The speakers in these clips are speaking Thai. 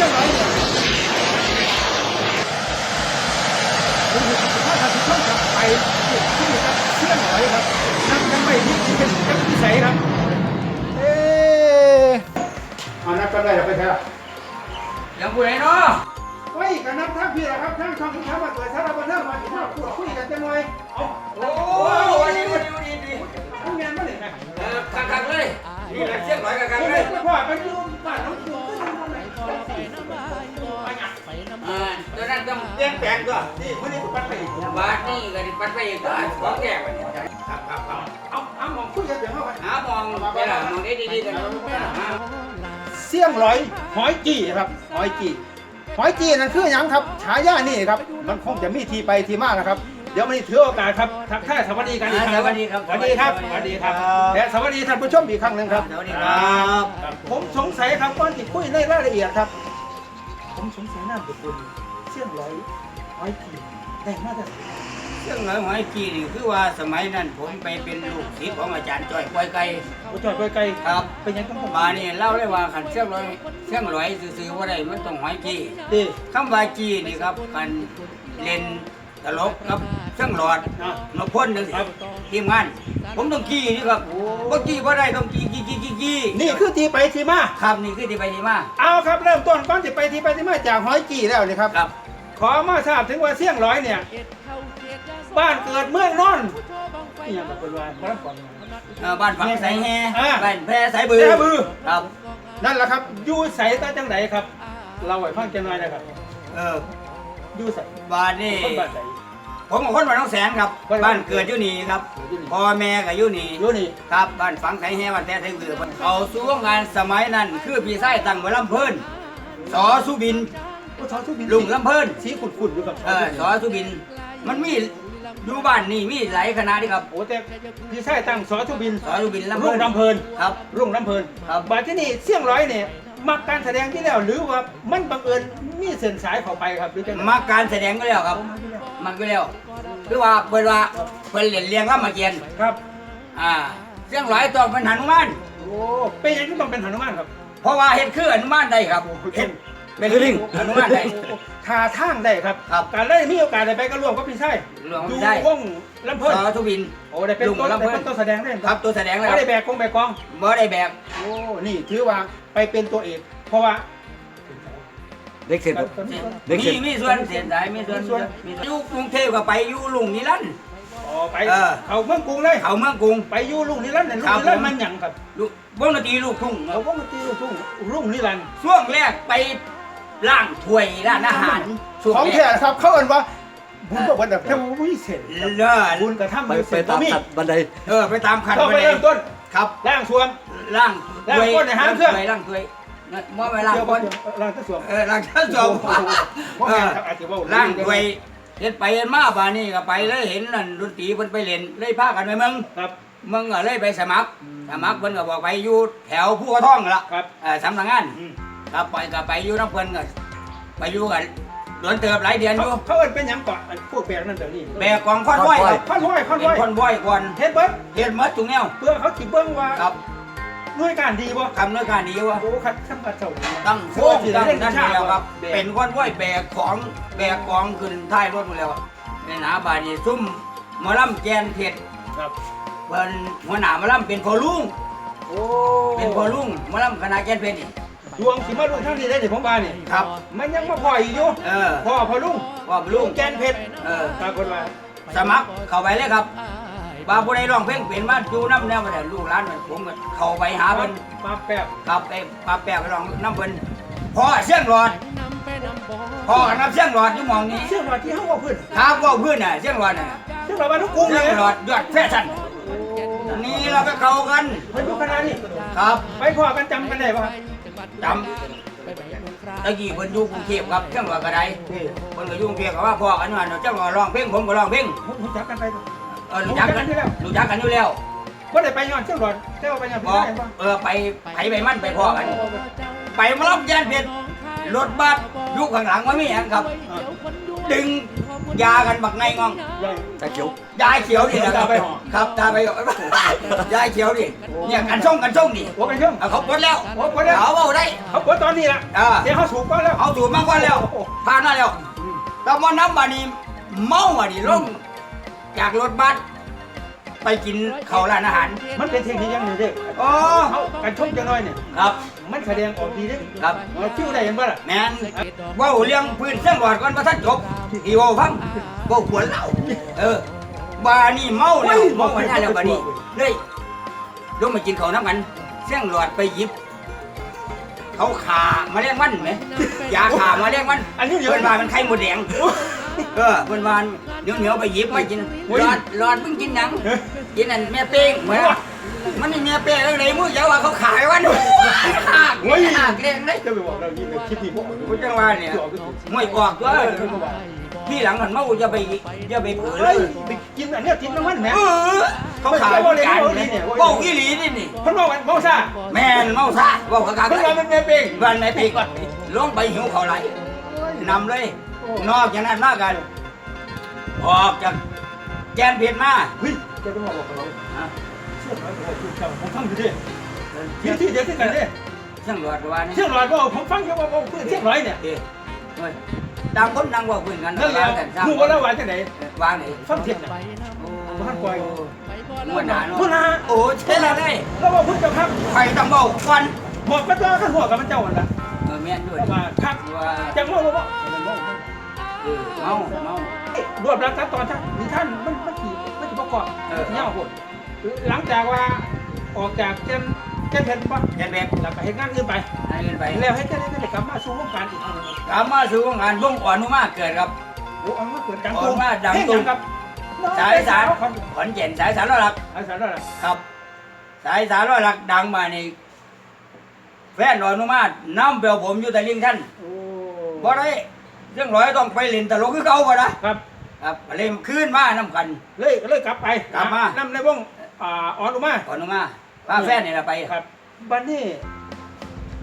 ชียงรายเนี่ยผมอยู่ที่ท่าทางที่ช่องกับไปที่ครับเชียงรายครับนั่งกันไม่ที่ที่เป็นจังที่ใสครับเอ๊ะเอานับกันได้แล้วไปแท้ยังผู้ใดเนาะเฮ้ยกันนับทั้งพี่แหละครับทั้งช่องที่เขามาเปิดสารบันเทิงมาถึงมาพูดคุยกันจังเลยเอา แปลงก็นี่วันนี้ก็ปัดไปอีกบาทนี่ก็ได้ปัดไปอีกก็ของแก่วันนี้ครับครับครับเอาเอามองคุยกันเดี๋ยวเข้าไปหามองเวลามองได้ดีๆกันหาเสี่ยงร้อยหอยจีครับหอยจีหอยจีนั่นคือหยังครับฉายานี่ครับ มันคงจะมีทีไปทีมานะครับ เดี๋ยวมันถือโอกาสครับทักทายสวัสดีกันอีกครั้งสวัสดีครับสวัสดีครับสวัสดีครับและสวัสดีท่านผู้ชมอีกครั้งหนึ่งครับสวัสดีครับครับผมสงสัยครับก่อนที่คุยในรายละเอียดครับ ผมสงสัยนามสกุลเสี่ยงร้อย หอยจีแต่งมาจากไหนเชียงรายหอยกีนี่คือว่าสมัยนั้นผมไปเป็นลูกศิษย์ของอาจารย์จ้อยปอยไก่โอ้จอดไปไกลครับเป็นยังต้องมานี่เล่าเลยว่าขันเชียงรายเชียงรายซื่อๆว่าได้มันต้องหอยกีดีคำว่าจีนี่ครับกันเล่นตลกครับเชียงหลอดอะมาพ่นหนึ่งครับทีมงาน ผมต้องกี้นี่ครับบ่กี้บ่ได้ต้องกี้กี้กี้กี้กี้นี่คือทีไปทีมาครับนี่คือที่ไปที่มาเอาครับเริ่มต้นก่อนที่ไปที่ไปที่มาจากหอยจีแล้วนี่ครับ ครับ ขอมาทราบถึงว่าเสี่ยงร้อยเนี่ย บ้านเกิดเมืองนอนนี่ยังแบบเป็นว่าพระก่อนเอ่อบ้านฝังสายแฮอ่าบ้านแพร่สายบือแพร่บือครับนั่นแหละครับอยู่ใสตาจังไหนครับ เราไว้ฟังจังหน่อยนะครับเอออยู่ใสบ้านนี่คนบ้านใสผมกับคนบ้านน้องแสนครับบ้านบ้านเกิดอยู่นี่ครับเกิดอยู่นี่พ่อแม่ก็อยู่นี่อยู่นี่ครับบ้านฝังสายแฮบ้านแพร่สายบือเอาสู่วงงานสมัยนั้น คือพี่ชายตั้งไว้ลำเพิ่นสอสุบิน โอ้สาวสุบินลุงลำเพิ่นสีขุ่นๆอยู่กับเออสอสุบิน มันมีอยู่บ้านนี่มีหลายคณะที่ครับ โอ้แต่พี่ชายตั้งสอสุบินสอสุบินลำรุ่เพิ่งนลำเพลินครับรุ่งลำเพลินครับบาดที่นี่เสี่ยงร้อยเนี่ยมักการแสดงที่แล้วหรือว่ามันบังเอิญมีเส้นสายเข้าไปครับหรือจังไหนมาการแสดงก็แล้วครับ มักอยู่แล้วคือว่าเปิดว่าเปิดเรียนเรียงรามเกียรติ์ครับ อ่าเสียงหลายต้องเป็นหนุมาน โอ้เป็นยังไงต้องเป็นหนุมานครับ เพราะว่าเห็ดคือหนุมานได้ครับเห็ด เป็นลิงหนุมานได้ ทาทางได้ครับ ครับการได้มีโอกาสได้ไปก็ร่วมกับพี่ชายร่วมกับดูพี่ชายวงลำเพลินสอทุบิน โอ้ได้เป็นลุงต้นลำได้เพิ่นเป็นต้นแสดงได้ครับตัวแสดงเลยไม่ครัได้บแบกกองแบกกอง บ่ได้แบบโอ้ นี่ถือว่าไปเป็นตัวเอก เพราะว่าเด็กเสร็จเด็กมีเสร็จมีส่วนเสียสายมีส่วนมีส่วนมีส่วนอยู่กรุงเทพก็ไปอยู่ลุงนิรันดร์ อ๋อไปเออ เขาเมืองกรุงเลย เขาเมืองกรุง ไปอยู่ลุงนิรันดร์เนี่ยลุครังบนิรันดร์ผมมันหยังครับลูกวงดนตรีลูกทุ่งคเขารับก็มาตีลูกทุ่งลุงนิรันดร์ช่วงแรกไป ล่างถ้วยร้านอาหารช่วงของแรแท้กครับ เขาเอ่นว่าบุญบอกว่าแบบแค่วุ้ยเสร็จเลิศบุญกระทำไปอยู่ไปเสร็จตามมีขัดบันไดเออไปตามขันก็ไปไปเลยเริ่มต้นครับล่างสวม ล่างล่างก้นในห้างเครื่องไปล่างถ้วยมอไปล่างเดี๋ยวก้นล่างก็สวมเออล่างข้าวจมเพราะงานครับอาจจะว่าล่างถ้วยเฮ็ดไปเฮ็ดมาบานี่ก็ไปเลยเห็นนั่นดนตรีเพิ่นไปเล่นเลยพากันไปเมือง ครับเมืองก็เลยไปสมัคร สมัครเพิ่นก็บอกไปอยู่แถวผู้กระท่องนั่นละครับ เออสำนักงานอืม ครับไปก็ไปอยู่น้ำเพิ่นก็ไปอยู่กันโดนเติบหลายเดือนอเขายู่เขาเอินเป็นหยังก่อนอันพวกแบกนั่นเดี๋ยวนี้แบกกองคอนว้อยครับคอนว้อยคอนเป็นว้อยคอนว้อยก่อนเฮ็ดเบิร์ดเฮ็ดหมดทุกแนวเพื่อเขาสิเบิ้งว่าครับหน่วยการดีบ่คำเนื้อการดีว่า โอ้คัดขั้นกัดเจ้าดีตั้งโค้งตั้งนั่นอยู่แล้วครับเป็นคอนว้อยแบกของแบกของขึ้นท้ายรถหมดแล้วในหนาบาดนี้ซุ่มหมอลำแกนเผ็ดครับเพิ่นหัวหน้าหมอลำเป็นพ่อลุงโอ้เป็นพ่อลุงหมอลำคณะแกนเผ็ดนี่ ดวงสิมาลุงทั้งนี้ได้นี่ผมว่านี่ครับ มันยังมาพ่ออีกอยู่เออพ่อพ่อลุงว่าเป็นลุลุงงแกนเพชรเออ ปรากฏว่าสมัครเข้าไปเลยครับบาผู้ใดร้องเพลงเป็นมาอยู่น้ำแนวมาแต่ลูกหลานมันผมก็เข้าไปหาเพิ่นมาแป๊บครับไปปาแปะไปร้องน้ำเพิ่นพอเสียงหลอดพอกันนับเสียงหลอดอยู่หมองนี้เชื่อว่าที่เฮาว่าเพิ่นครับว่าเพื่อนน่ะเสียงหลอดน่ะเชื่อว่าบ้านทุกกรุงเสีเลยยงหลอดยอดแฟชั่นนี่เราไปเข้ากันเพิ่นอยู่คณะนี้ครับ ไปพ่อกันจำกันได้ป่ะ จำตะกี้เพิ่นอยู่กรุงเทพครับเสียงหลอดก็ได้เพิ่นก็อยู่กรุงเทพก็ว่าพ่อกันว่าเจ้าหลอดร้องเพลงผมก็ร้องเพลงผมผมจักกันไปเออรู้จักกันรู้จักกันอยู่แล้วบ่ได้ไปย้อนเชื่อหลอดเชื่อว่าไปย้อนบพี่อกได้ป่ะเออไปไผไปมันไปพ่อกัน ไปมารับยานเพชร รถบัสยุคข้างหลังว่ามีอย่างครับ ดึงยากันบักไงงองตาเขียวยายเขียวนี่นะครับตาไปห่อครับตาไปห่อยายเขียวนี่เนี่ยกันส่งกันส่งนี่หัวกันเชื่อมเอาเขาปลดแล้วโอ้ปลดแล้วเขาเอาได้เขาปวดตอนนี้ละอ่าเดี๋ยวเขาสูบก็แล้วเอาสูตรมากกว่าแล้วผ่านมาแล้วแต่ว่าน้ำบานี้เมาอะนี่ลงจากรถบัส ไปกินข้าวร้านอาหาร มันเป็นเทคนิคอย่างหนึ่งเด้อ๋อเขากันชมจังน้อยเนี่ยครับมันแสดงออกดีเด้ครับเราฟิวได้ยังบ่ล่ะแมนเว่าเรื่องพื้นเส้นหลอดก่อนมาท่านจบอีโวฟังเว่าขวนเหล่าเออบานี่เมาแล้วเมาไปได้แล้วบานี่เลยลงมากินข้าวน้ำกันเส้นหลอดไปหยิบเขาขามาเรียกมันไหมยาขามาเรียกมันอันนี้เดี๋ยวเพิ่นว่ามันไข่หมดแดง เออเพิ่นว่าเหนียวเหนียวๆไปหยิบมากินหลอดหลอดเพิ่งกินหนังกินอันแม่เป้งเหมือนมันนี่แม่เป้งแล้วไหนมือเยาว่าเขาขายวันหักหักเรียงเลยจะไปบอกเรานี่เลยคลิปนี้พวกคุณจังว่าเนี่ยไม่ออกว่าพี่หลังหันมาจะไปจะไปเผลอเลเฮ้ยยไปกินอันเนี้ยกินน้ำมันแหม เออเขาขายบริการเนี่ยเบ้าอีหลีนี่นี่ เพิ่นบอกกันเมาซ่าแม่นเมาซะเบ้ากะกะเพิ่นว่ามันแม่เป้งบ้านแม่ปีกลงไปหิวเขาไหลนำเลย นอกจากนั้นมากกัน ออกจากแกนเพียนมาเฮ้ยจะต้องมาบอกกับเราอะเชื่อไหมผมพูดเจ้าผมฟังอยู่ดิที่ที่เดียวกันดิเชียงรอดว่านี่เชื่อหน่อยว่าผมฟังอยู่ว่าว่าเพื่อนเชื่อร้อยเนี่ยเอ๊ะเฮ้ยต่างคนต่างว่าพื้นกันนั่นแหละกันสร้างรู้ว่าแล้วว่าจังไหนวางไหนฟังเทียบน่ะบ่ทันปล่อยหัวหน้าเนาะหัวหน้าโอ้เช่นอะไรแล้วว่าเพิ่นจะพักไฟต้องเบาควันบอกก็จะกันหัวกับมันเจ้าอันละเออแม่นด้วยว่าพักว่าจังว่าว่า เออเมาเมารวบรัดขั้นตอนท่านมีท่านมันมันขี่มันขี่ประกอบเงี้ยหมดหลังจากว่าออกจากเจนเจนเพนปั๊บแกนแบบแล้วก็เฮ็ดงานอื่นไปให้เงินไปแล้วให้เจนได้กลับมาสู่วงการอีกครั้งนึงกลับมาสู่วงการวงอ่อนนุมาเกิดครับโอ้เอามาเกิดดังออกมาดังตุ้มครับสายสารขอนแก่นสายสารร้อยหลักสายสารอะไรครับ สายสารร้อยหลักดังมานี่แฟนอนุมาน้ำเปลวผมอยู่แต่ลิงท่านโอ้บ่ได้ เรื่องร้อยต้องไปเล่นตลกคือเก่าบ่นะครับ ครับเล่นขึ้นมาน้ำกัน เลยเลยกลับไปกลับมา นำในวงอ่าออนอุมาอนุมาพาแฟนนี่ละไปครับบัดนี้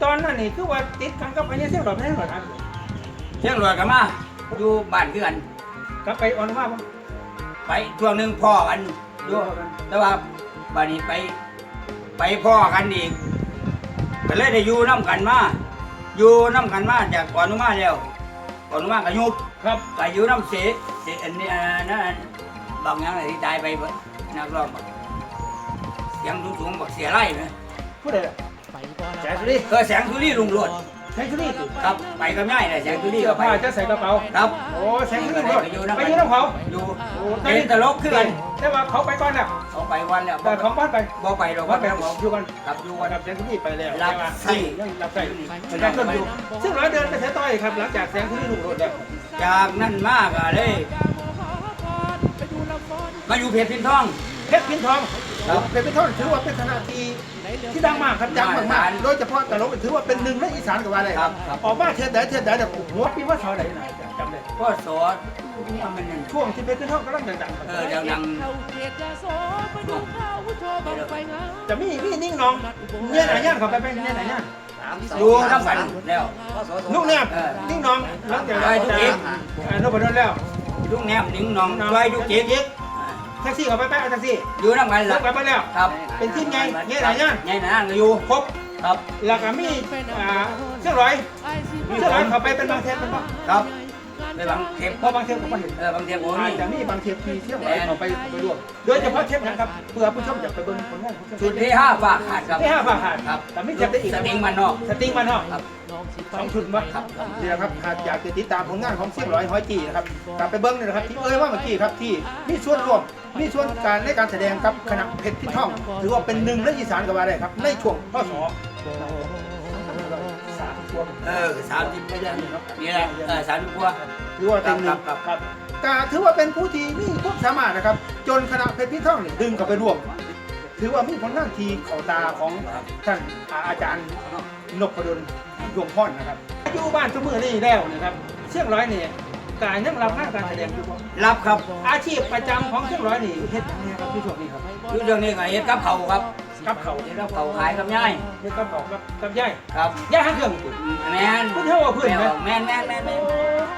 ตอนนั้นนี่คือว่าติดกันกับอันนี้เสียงหลอดไม่ได้หรอครับเชียงรายกันมาอยู่บ้านคือกัน กลับไปออนอุมาบ่ไปช่วงหนึ่งพ่อกันอยู่แต่ว่าบ้านนี้ไป ไปพ่อกันอีกก็เลยได้อยู่น้ำกันมาอยู่น้ำกันมาจากก่อนนุมาแล้ว ก่อนนุมาก็ยุบครับก็อยู่น้ำเสเสอันนี้อ่านั่นบางอย่างอะไรที่ตายไปเบิดนักร้องบักเสียงสูงๆบักเสียไร่ไหมผู้ใดล่ะแสงสุรีก็แสงสุรีลุงโลดแสงสุรีครับไปก็ง่ายเลยแสงสุรีเสื้ก็อไป ผ้าจะใส่กระเป๋าครับโอ้แสงสุรีไปไปอยู่อยู่น้ำไปอยู่น้ำเขาอยู่โอ้เป็นตลกขึ้นกันแต่ว่าเขาไปก่อนแล้วเขาไปวันแล้วแต่ของบ้านไปบ่ไปหรอกว่าว่าไปไปขขอองงอยู่กันครับอยู่วัวันนรับแสงสุรีไปแล้วรับแต่ว่าใส่ ยังรับใส่เป็นการชนอยู่ซึ่งร้อยเดินไปเสียต้อยครับ หลังจากแสงสุรีลุงโรดแล้วจากนั้นมากอะเลย มาอยู่เพชรพินทองเพชรพินทองครับ เพชรพินทองถือว่าเป็นคณะที่ที่ดังมากครับดังมากๆโดยเฉพาะตลกถือว่าเป็นหนึ่งในอีสานกับว่าอะไรครับครับ ออกมาเทศใดเทศใดเนี่ยหัวปีว่าเท่าไหร่นะจำได้ก็สอนมันนั่นช่วงที่เพชรพินทองกำลังดังเออดังๆจะมีมีนิ่งน้องเนี่ยไหนย่างเขาไปไปเนี่ยไหนย่างๆอยู่น้ำกันแล้วลูกเนี่ยเออนิ่งน้องหลังจากได้ทุกเอกอ่านพดลแล้วลูกแนมนิ้งน้องไว้ทุกเจ๊กแท็กซี่เขาไปไปเอาแท็กซี่อยู่น้ำกันแล้ละวกลับไปแล้ว ครับเป็นทีมไงเนี่ยไหนย่างไงนะก็อยู่ ครบครับ แล้วก็มีอ่าเสื้อร้อยเสื้อร้อยเขาไปเป็นบางเทปเป็นบางครับ ไปบางเทปเพราะบางเทปเขาไม่เห็นเออบางเทปโอ้อาจนี่ จะมีบางเทปที่เที่ยวไปเอาไปไปรวมโดยเฉพาะเทปนะครับเพื่อผู้ชมจะไปเบิ่งผลงานของเทปชุดที่ห้าฝากขาดครับ ที่ห้าบาทขาดครับแต่ไม่เทปได้อีกสติงมันนอก สติงมันเนาะครับ สองชุดวะครับนี่นะครับหากอยากจะติดตามผลงานของเสี่ยงร้อยห้อยจีนะครับกลับไปเบิ้งเลยนะครับที่เอ้ยว่าเมื่อกี้ครับที่มีส่วนร่วมมีส่วนการในการแสดงครับคณะเพชรพิท่องถือว่าเป็นหนึ่งในอีสานกับว่าได้ครับในช่วงพศสามช่วง เออสามสิบไม่ใช่นี่แหละเออสามสิบกว่า ถือว่าเป็นหนึ่งครับครับกาถือว่าเป็นผู้ที่มีความสามารถนะครับ จนคณะเพชรพิท่องเนี่ยดึงเข้าไปร่วม ถือว่ามีผลงานที่เข้าตาของท่านอาจารย์นพดลดวงพรนะครับอยู่บ้านทุกมือนี่แล้วนะครับเชียงร้อยเนี่ยการยังรับงานการแสดงอยู่บ่รับครับ อาชีพประจำของเชียงร้อยนี่เฮ็ดยังไงครับที่ช่วงนี้ครับอยู่เรื่องนี้ก็เฮ็ดกับเขาวครับ กับเขาเดี๋ยวเราเขาขายกับย่ายเฮ็ดกับเขากับกับย่ายครับย่ายหางเครื่องติแม่นพูดเท่าว่าเพื่อนไหมแม่นแม่นแม่นแม่น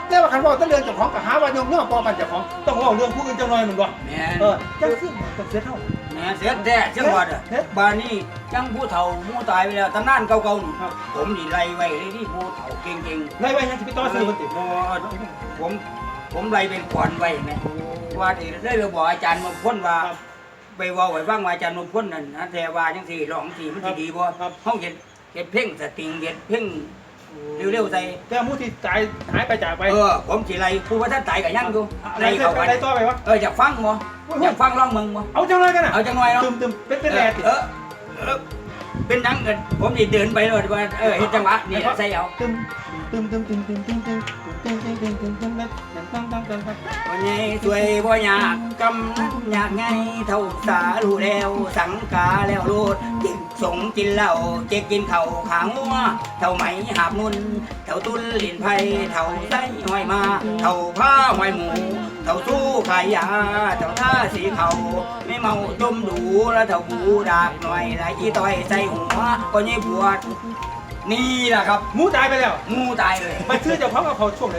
แต่ว่าคันเว่าแตะเรื่องเจ้าของก็หาว่ายงย่อปอกันเจ้าของต้องเว้าเรื่องผู้อื่นจังหน่อยแมันบ่แม่นเออจังซึ่งต้องเสียเท่าแม่นเสียแต่เสียงหวัดอะบ้านนี้จังผู้เฒ่าหมู่ตายไปแล้วตำนานเก่าๆนี่ครับผมนี่ไล่ไว้เลยที่ผู้เฒ่าเก่งๆไล่ไว้ยังสิไปต่อซื้อเพิ่นติบ่ผมผมไล่เป็นขวัญไว้ไหมว่าที่ได้ไปบอกอาจารย์มาพ่นว่าครับ ไปเว่าไว้บ้างว่าอาจารย์มาพ่นนั่นนะแต่ว่าจังสี่ร้องสี่มันสิดีบ่ครับ เฮาเฮ็ดเฮ็ดเพ่งสติงเฮ็ดเพ่งเร็วๆใส่แต่หมู่ที่ตายหายไปจากไปเออผมสิไล่ผู้ว่าท่านตายก็ยังอยู่อะไรไล่เข้าเข้าไปไปอะไรต่อไปวะ เอออยากฟังบ่อยากฟังร้องมึงบ่เอาจังเลยกันน่ะเอาจังหน่อยเนาะตึมตึมเป็นเป็นแหล่ติเออเออเป็นจังกันผมนี่เดินไปเลยว่าเออเฮ็ดจังหวะนี่แหละใส่เอาตึม ตึมตึมตึมตึมตึมตึมตึมตึมตึมตึมตึมตึมตึมตึมตึมตึมตึมวันนี้สวยบ่อยากกำนันอยากไงเท่าสาลูแล้วสังกาแล้วรูดจิกสงกินเหล้าเจ๊กกินเข่าขางัวเท่าไหมหาบมุนเท่าตุ้นลินไผ่เท่าไส้หอยมาเท่าผ้าหอยหมูเท่าสู้ขายยาเท่าท่าสีเขาไม่เมาจมดูแล้วเท่าบูดากหน่อยและอีต้อยใส่หัวก็ยี่ปวด นี่แหละครับหมูตายไปแล้วงูตายเลยมาซื้อเจ้าของกับเขาช่วงไหน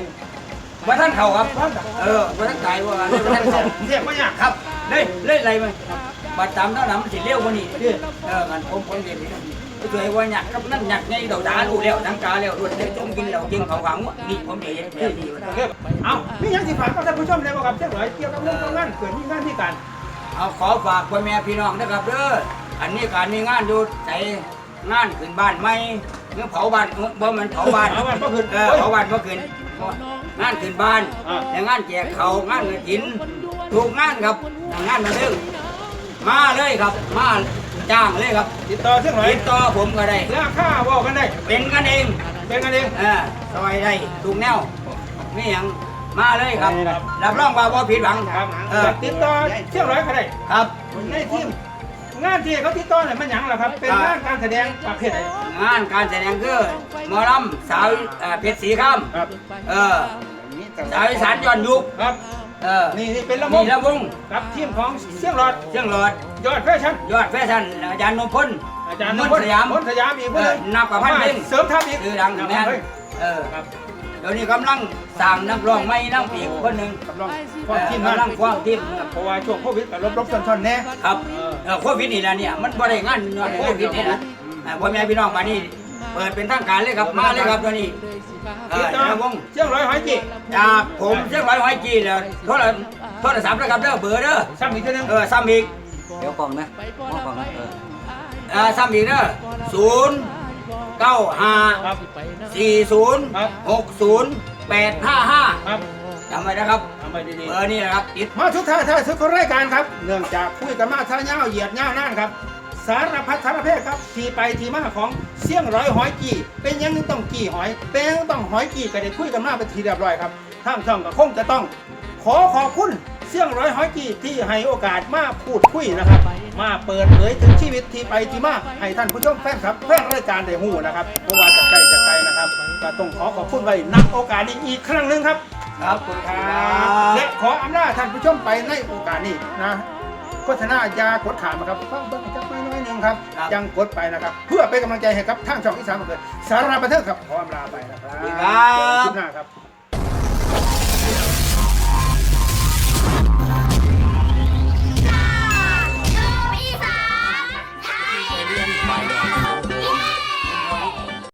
ว่าท่านเขาครับบ้านต่างเออว่าท่านตายว่าว่าท่านเขาเรียกว่าอย่างครับเล่นเล่นอะไรมาบัดตามเท่านั้นมันสิเร็วกว่านี้เรียกเออมันผมผมเรียนนี่ช่วยว่าหยักกับนั่นหยักในเดาดาลูกแล้วทั้งกาแล้วรวดเด็กจมกินแล้วกินเขาขังวะนี่ผมเรียนแบบนี้โอเคเอามีอย่างที่ฝากกับท่านผู้ชมเลยว่ากับเจ้าหน่อยเกี่ยวกับเรื่องของงานเกิดมีงานที่การเอาขอฝากพ่อแม่พี่น้องนะครับเด้ออันนี้การมีงานอยู่ใส่งานขึ้นบ้านไหม เมื่อเผาบ้านบ่มันเผาบ้านเอาบ้านก็คือเออเผาบ้านเมื่อคืนงานขึ้นบ้านอ่าและงานแจกเขาวงานเงินหินถูกงานครับงานมาเรื่องมาเลยครับ มาจ้างเลยครับติดต่อเจ้าหน่อยติดต่อผมก็ได้ ราคาว่ากันได้ เป็นกันเองเป็นกันเองเออซอยได้ถูกแนวนี่ยังมาเลยครับครับ รับรองว่าบ่ผิดหวังครับเออติดต่อเจ้าหน่อยก็ได้ ครับ ในทีม งานที่เขาติดต่อเนี่ยมันหยังล่ะครับ เป็นงานการแสดงประเภทไหน งานการแสดงคือหมอลำสาวเอ่อเพชรสีข้ามครับ เออสาวอีสานย้อนยุคครับ เออนี่นี่เป็นละมนี่งละวงกับทีมของเสียงหลอดเชียงหลอดยอดแฟชั่นยอดแฟชั่นอาจารย์นพพลอาจารย์มนต์สยามมนต์สยามอีกเอคนหอนึ่งนับกว่าพันเพลงเสริมทัพอีกคือดังแม่นเฮ้ยเออ ครับ เดี๋ยวนี้กำลังสร้างนักร้องใหม่นักอีกคนหนึ่งกำลังคเอวามอทีมงานกำลังความทีมครับเพราะว่าช่วงโควิดก็ลบลบๆซ่อนๆแน่ครับเออเออโควิดนี่แหละเนี่ยมันบ่ได้งานย้อนโควิดนี่นะเออพ่อแม่พี่น้องมานี่เปิดเป็นทางการเลยครับมาเลยครับตัวนี้เอติอดต่อในวงเชียงร้อยหอยจีจากผมเชียงรายหอยจีแล้วโทรโทรศัพท์นะครับเด้อเบอร์เด้อซ้ำอีกทีหนึงเออซ้ำอีกเดี๋ยวกล่องนะมองกล่องนะเออเออซ้ำอีกเด้อศูนย์ เก้าห้าครับ สี่ศูนย์ครับ หกศูนย์แปดห้าห้าครับจำไว้นะครับทำไปดีเบอร์นี่นะครับติดๆ มาทุกท่านท่านทุกคนรายการครับ เนื่องจากคุยกันมาท่าเงาเหยียดเงานั่นครับ สารพัดสารเพศครับ ที่ไปที่มาของเสี่ยงร้อยหอยจีเป็นยังต้องกี่หอย เป็นยังต้องหอยจีก็ได้คุยกันมาเป็นทีเรียบร้อยครับทางช่องก็คงจะต้อง ขอขอบคุณ เสี่ยงร้อยหอยจีที่ให้โอกาสมาพูดคุยนะครับ มาเปิดเผยถึงชีวิตที่ไปที่มาให้ท่านผู้ชมแฟนครับแฟนรายการได้หูนะครับเพราะว่าจะใกล้จะไกลนะครับก็ต้องขอขอบคุณไว้นักโอกาสนี้อีกครั้งหนึ่งครับครับคุณครัและบขออำนาจท่านผู้ชมไปในโอกาสนี้นะโฆษณายากดขามนะครับฟังเบิ้งจักน้อยน้อยๆหนึงครับครับยังกดไปนะครับ เพื่อเป็นกำลังใจให้กับทางช่องที่สามเกิดสาระบันเทิงครับขออำลาไปนะครับสวัสดีครับคลิปหน้าครับ